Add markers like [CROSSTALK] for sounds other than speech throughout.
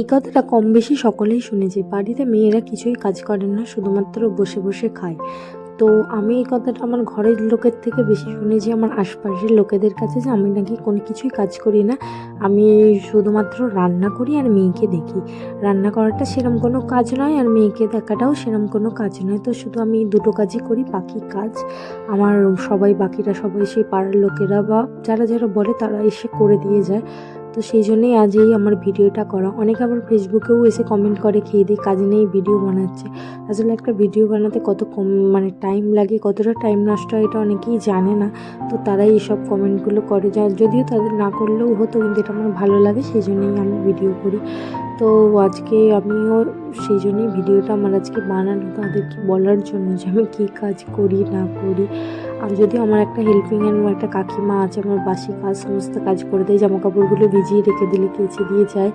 এই কথাটা কম বেশি সকলেই শুনেছি। বাড়িতে মেয়েরা কিছুই কাজ করে না, শুধুমাত্র বসে বসে খায়। তো আমি এই কথাটা আমার ঘরের লোকের থেকে বেশি শুনেছি, আমার আশপাশের লোকেদের কাছে যে আমি নাকি কোনো কিছুই কাজ করি না। আমি শুধুমাত্র রান্না করি আর মেয়েকে দেখি। রান্না করাটা সেরম কোনো কাজ নয় আর মেয়েকে দেখাটাও সেরম কোনো কাজ নয়। তো শুধু আমি দুটো কাজই করি, বাকি কাজ আমার সবাই, বাকিরা সবাই, সেই পাড়ার লোকেরা বা যারা যারা বলে তারা এসে করে দিয়ে যায়। তো সেই জন্যই আজ এই আমার ভিডিওটা করা। অনেকে আবার ফেসবুকেও এসে কমেন্ট করে খেয়ে দিয়ে কাজে নেই ভিডিও বানাচ্ছে। আসলে একটা ভিডিও বানাতে কত কম মানে টাইম লাগে, কতটা টাইম নষ্ট হয় এটা অনেকেই জানে না। তো তারাই এইসব কমেন্টগুলো করে। যা যদিও তাদের না করলেও হতো, কিন্তু এটা আমার ভালো লাগে, সেই জন্যই আমি ভিডিও করি। তো আজকে আমিও সেই জন্যই ভিডিওটা আমার আজকে বানানো তাদেরকে বলার জন্য যে আমি কী কাজ করি, না করি। আর যদিও আমার একটা হেল্পিং হ্যান্ড একটা কাকিমা আছে, আমার বাসি কাজ, সমস্ত কাজ করে দেয় জামা কাপড়গুলো ভিজিয়ে রেখে দিলে কেচে দিয়ে যায়।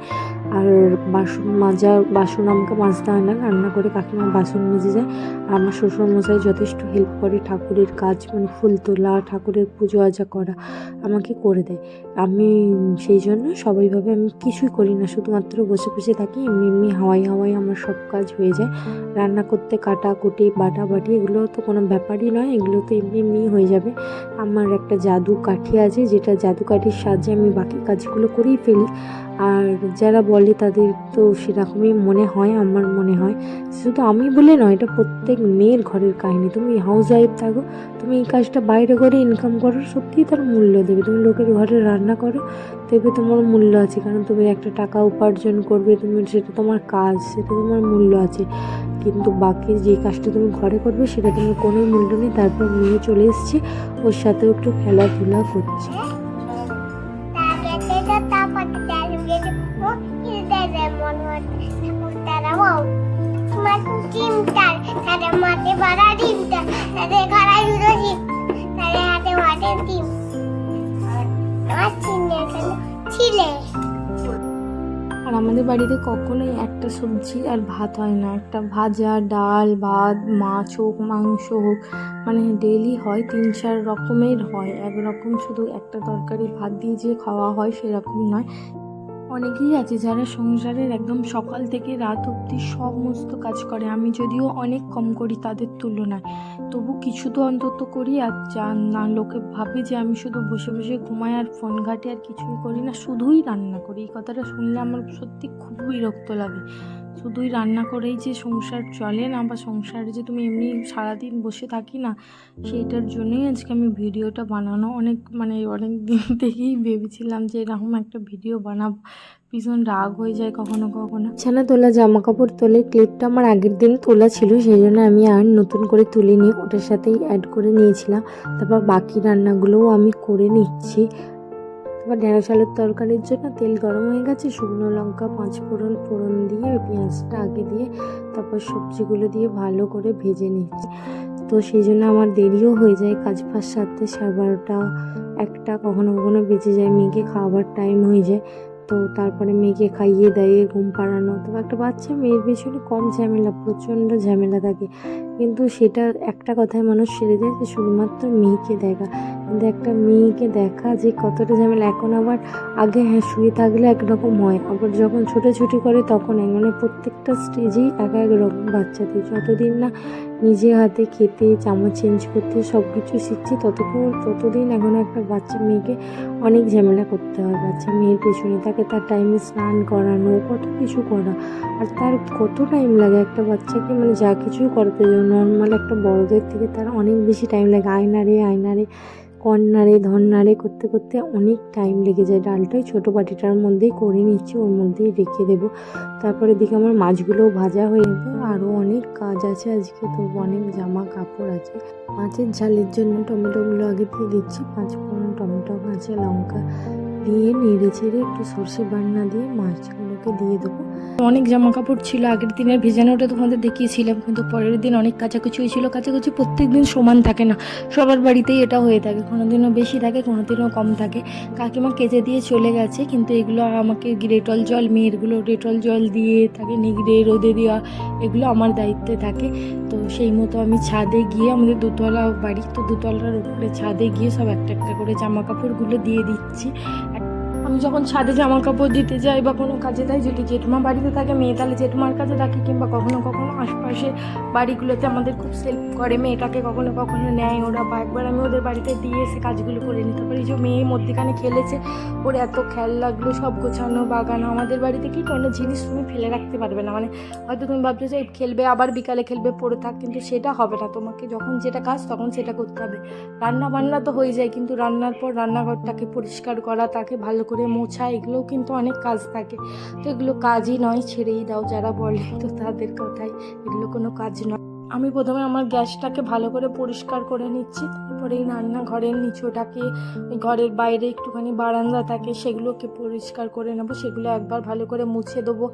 আর বাসন মাজা, বাসন আমাকে মাজতে হয় না, রান্না করে কাকিমা বাসন মেজে যায়। আর আমার শ্বশুরমশাই যথেষ্ট হেল্প করে ঠাকুরের কাজ মানে ফুল তোলা, ঠাকুরের পুজো আজা করা আমাকে করে দেয়। আমি সেই জন্য সবাইভাবে আমি কিছুই করি না, শুধুমাত্র বসে বসে থাকি এমনি এমনি হাওয়াই হাওয়াই আমার সব কাজ হয়ে যায়। রান্না করতে কাটা, কুটি, বাটা, বাটি, এগুলো তো কোনো ব্যাপারই নয়, এগুলো তো এমনি এমনি হয়ে যাবে। আমার একটা জাদু কাঠি আছে, যেটা জাদু কাঠির সাহায্যে আমি বাকি কাজগুলো করেই ফেলি। আর যারা বলে তাদের তো সেরকমই মনে হয়, আমার মনে হয়। শুধু আমি বলে নয়, এটা প্রত্যেক মেয়ের ঘরের কাহিনী। তুমি হাউস ওয়াইফ থাকো, তুমি এই কাজটা বাইরে করে ইনকাম করো, সত্যিই তার মূল্য দেবে। তুমি লোকের ঘরে রান্না করো দেখবে তোমার মূল্য আছে। কারণ তুমি একটা টাকা উপার্জন করবে, তুমি সেটা তোমার কাজ, সেটা তোমার মূল্য আছে। কিন্তু বাকি যে কাজটা তুমি ঘরে করবে, সেটা তোমার কোনো মূল্য নেই। তারপর মেয়ে চলে এসছে, ওর সাথেও একটু খেলাধুলা করছে। আমাদের বাড়িতে কখনোই একটা সবজি আর ভাত হয় না। একটা ভাজা ডাল, ভাত, মাছ হোক, মাংস হোক মানে ডেলি হয়, তিন চার রকমের হয়। একরকম শুধু একটা তরকারি ভাত দিয়ে যে খাওয়া হয় সেরকম নয়। অনেকেই আছে যারা সংসারের একদম সকাল থেকে রাত অবধি সমস্ত কাজ করে। আমি যদিও অনেক কম করি তাদের তুলনায়। তবু কিছু তো অন্তত করি আর যা না লোকে ভাবে যে আমি শুধু বসে বসে ঘুমাই আর ফোন ঘাটে আর কিছুই করি না, শুধুই রান্না করি। এই কথাটা শুনলে আমার সত্যি খুব বিরক্ত লাগে। শুধুই রান্না করেই যে সংসার চলে না বা সংসারে যে তুমি এমনি সারাদিন বসে থাকি না, সেইটার জন্যই আজকে আমি ভিডিওটা বানানো। অনেক মানে অনেক দিন [LAUGHS] থেকেই ভেবেছিলাম যে এরকম একটা ভিডিও বানাবো। ভীষণ রাগ হয়ে যায় কখনো কখনো। বিছানা তোলা জামা কাপড় তোলে, ক্লিপটা আমার আগের দিন তোলা ছিল, সেই জন্য আমি আর নতুন করে তুলিনি। ওটার সাথেই অ্যাড করে নিয়েছিলাম। তারপর বাকি রান্নাগুলোও আমি করে নিচ্ছি। তারপর ঢেঁড়স আলুর তরকারির জন্য তেল গরম হয়ে গেছে, শুকনো লঙ্কা, পাঁচ ফোড়ন ফোড়ন দিয়ে পেঁয়াজটা আগে দিয়ে তারপর সবজিগুলো দিয়ে ভালো করে ভেজে নিচ্ছি। তো সেই জন্য আমার দেরিও হয়ে যায়, কাজ ফাজ সারতে সাড়ে বারোটা একটা কখনো কখনো বেঁচে যায়, মেয়েকে খাওয়াবার টাইম হয়ে যায়। তো তারপরে মেয়েকে খাইয়ে দাইয়ে ঘুম পাড়ানো। তো একটা বাচ্চা, মেয়ের পেছনে কম ঝামেলা, প্রচণ্ড ঝামেলা থাকে। কিন্তু সেটা একটা কথায় মানুষ সেরে যায় যে শুধুমাত্র মেয়েকে দেখা। কিন্তু একটা মেয়েকে দেখা যে কতটা ঝামেলা, এখন আবার আগে হ্যাঁ শুয়ে থাকলে একরকম হয়। আবার যখন ছোটাছুটি করে তখন মানে প্রত্যেকটা স্টেজেই এক এক রকম বাচ্চাদের যতদিন না নিজে হাতে খেতে, চামচ চেঞ্জ করতে সব কিছু শিখছি। ততক্ষণ, ততদিন এখন একটা বাচ্চা মেয়েকে অনেক ঝামেলা করতে হয়। বাচ্চা মেয়ের পেছনে তাকে তার টাইমে স্নান করানো, কত কিছু করা। আর তার কত টাইম লাগে একটা বাচ্চাকে মানে যা কিছু করতে নর্মাল একটা বড়দের থেকে তার অনেক বেশি টাইম লাগে। আয়নারে আয়নারে কর্নারে ধর্নারে করতে করতে অনেক টাইম লেগে যায়। ডালটাই ছোটো বাটিটার মধ্যেই করে নিচ্ছি, ওর মধ্যেই রেখে দেব। তারপরে দিকে আমার মাছগুলোও ভাজা হয়ে যাবে আরও অনেক কাজ আছে আজকে, তো অনেক জামা কাপড় আছে। মাছের ঝালের জন্য টমেটোগুলো আগে দিয়ে দিচ্ছি পাঁচ ফোড়ন টমেটো, কাঁচা লঙ্কা দিয়ে নেড়ে চেড়ে একটু সর্ষে বান্না দিয়ে মাছগুলোকে দিয়ে দেবো। অনেক জামা কাপড় ছিল, আগের দিনের ভেজানোটা তোমাদের দেখিয়েছিলাম, কিন্তু পরের দিন অনেক কাচাকুচি হয়েছিল। কাচাকুচি প্রত্যেক দিন সমান থাকে না, সবার বাড়িতেই এটা হয়ে থাকে কোনো দিনও বেশি থাকে কোনো দিনও কম থাকে। কাকিমা কেজে দিয়ে চলে গেছে, কিন্তু এগুলো আমাকে ডেটল জল, মেয়েরগুলো ডেটল জল দিয়ে থাকে, নিগড়ে, রোদে দেওয়া, এগুলো আমার দায়িত্বে থাকে। তো সেই মতো আমি ছাদে গিয়ে আমাদের দুতলা বাড়ি, তো দুতলার উপরে ছাদে গিয়ে সব একটা একটা করে জামা কাপড়গুলো দিয়ে দিচ্ছি। আমি যখন ছাদে জামা কাপড় দিতে যাই বা কোনো কাজে যাই, যদি জেঠমা বাড়িতে থাকে, মেয়ে তাহলে জেঠমার কাছে রাখি কিংবা কখনো কখনো আশপাশে বাড়িগুলোতে আমাদের খুব সেল্ফ করে। মেয়েটাকে কখনো কখনো নেয় ওরা বা একবার আমি ওদের বাড়িতে দিয়ে এসে কাজগুলো করে নিতে পারি। যে মেয়ে মধ্যেখানে খেলেছে, ওর এত খেয়াল লাগল সব গোছানো, বাগানো। আমাদের বাড়িতে কি কোনো জিনিস তুমি ফেলে রাখতে পারবে না। মানে হয়তো তুমি ভাবছ যে খেলবে, আবার বিকালে খেলবে, পড়ে থাক, কিন্তু সেটা হবে না। তোমাকে যখন যেটা কাজ, তখন সেটা করতে হবে। রান্না বান্না তো হয়ে যায়, কিন্তু রান্নার পর রান্নাঘরটাকে পরিষ্কার করা, তাকে ভালো করে মোছা, এগুলোও কিন্তু অনেক কাজ থাকে। তো এগুলো কাজই নয়, ছেড়েই দাও যারা বলে। তো তাদের কথাই, এগুলো কোনো কাজ নয়। আমি প্রথমে আমার গ্যাসটাকে ভালো করে পরিষ্কার করে নিচ্ছি, তারপরে এই রান্নাঘরের নিচুটাকে ঘরের বাইরে একটুখানি বারান্দা থাকে সেগুলোকে পরিষ্কার করে নেব, সেগুলো একবার ভালো করে মুছে দেবো,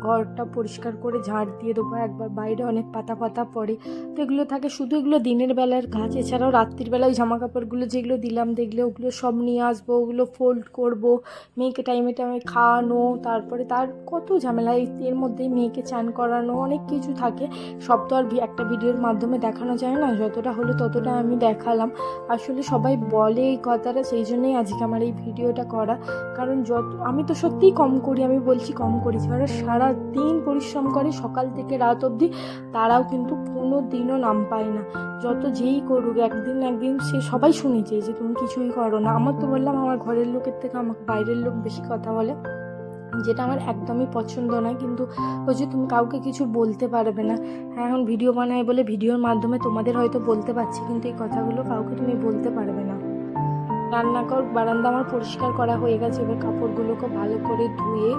ঘরটা পরিষ্কার করে ঝাড় দিয়ে দেবো, একবার বাইরে অনেক পাতা পাতা পড়ে, তো এগুলো থাকে, শুধু এগুলো দিনের বেলার কাজ, এছাড়াও রাত্রির বেলায় জামা কাপড়গুলো যেগুলো দিলাম, দেখলে ওগুলো সব নিয়ে আসব, ওগুলো ফোল্ড করব, মেয়েকে টাইমে টাইমে খাওয়ানো, তারপরে তার কত ঝামেলা এর মধ্যেই মেয়েকে চান করানো, অনেক কিছু থাকে, সব তো আর ভি- একটা ভিডিওর মাধ্যমে দেখানো যায় না? যতটা হলো ততটা আমি দেখালাম। আসলে সবাই বলে এই কথাটা, সেই জন্যই আজকে আমার এই ভিডিওটা করা। কারণ যত, আমি তো সত্যিই কম করি, আমি বলছি কম করি। যারা সারা দিন পরিশ্রম করে সকাল থেকে রাত অবধি, তারাও কিন্তু কোনো দিনও নাম পায় না। যত যেই করুক, একদিন একদিন সে সবাই শুনেছে যে, তুমি কিছুই করো না। আমার তো বললাম, আমার ঘরের লোকের থেকে আমাকে বাইরের লোক বেশি কথা বলে। যেটা আমার একদমই পছন্দ নয়, কিন্তু যে তুমি কাউকে কিছু বলতে পারবে না। হ্যাঁ এখন ভিডিও বানাই বলে ভিডিওর মাধ্যমে তোমাদের হয়তো বলতে পারছি, কিন্তু এই কথাগুলো কাউকে তুমি বলতে পারবে না। রান্নাঘর বারান্দা আমার পরিষ্কার করা হয়ে গেছে, এবার কাপড়গুলোকে ভালো করে ধুয়ে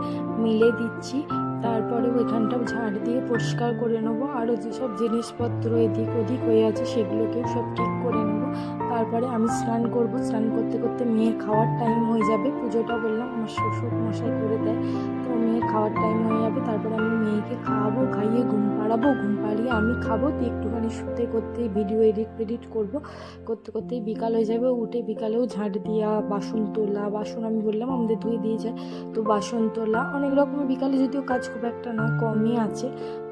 মিলে দিচ্ছি। তারপরে ওইখানটাও ঝাড় দিয়ে পরিষ্কার করে নেব। আরও যেসব জিনিসপত্র এদিক ওদিক হয়ে আছে, সেগুলোকেও সব ঠিক করে নেব। তারপরে আমি স্নান করব। স্নান করতে করতে মেয়ের খাওয়ার টাইম হয়ে যাবে। পুজোটা বললাম, আমার শ্বশুর মশাই করে দেয়। তো মেয়ের খাওয়ার টাইম হয়ে যাবে। তারপরে আমি মেয়েকে খাওয়াবো, খাইয়ে ঘুম পাড়াবো। ঘুম পাড়িয়ে আমি খাব। দিয়ে একটুখানি শুতে করতে ভিডিও এডিট ফেডিট করব। করতে করতেই বিকাল হয়ে যাবে। উঠে বিকালেও ঝাঁট দেওয়া বাসন তোলা, বাসন আমি বললাম, আমাদের ধুয়ে দিয়ে যায়। তো বাসন তোলা, অনেক রকম বিকালে যদিও কাজ খুব একটা না, কমই আছে।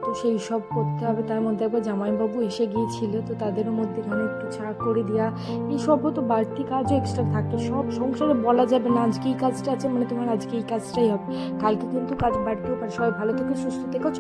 তো সেই সব করতে হবে। তার মধ্যে একবার জামাইবাবু এসে গিয়েছিল, তো তাদেরও মধ্যেখানে একটু চা করে দেওয়া এই সব তো বাড়তি কাজও এক্সট্রা থাকে। সব সংসারে বলা যাবে না, আজকে এই কাজটা আছে মানে তোমার আজকে এই কাজটাই হবে। কালকে কিন্তু কাজ বাড়তেও পারে। সবাই ভালো থেকে, সুস্থ থেকো।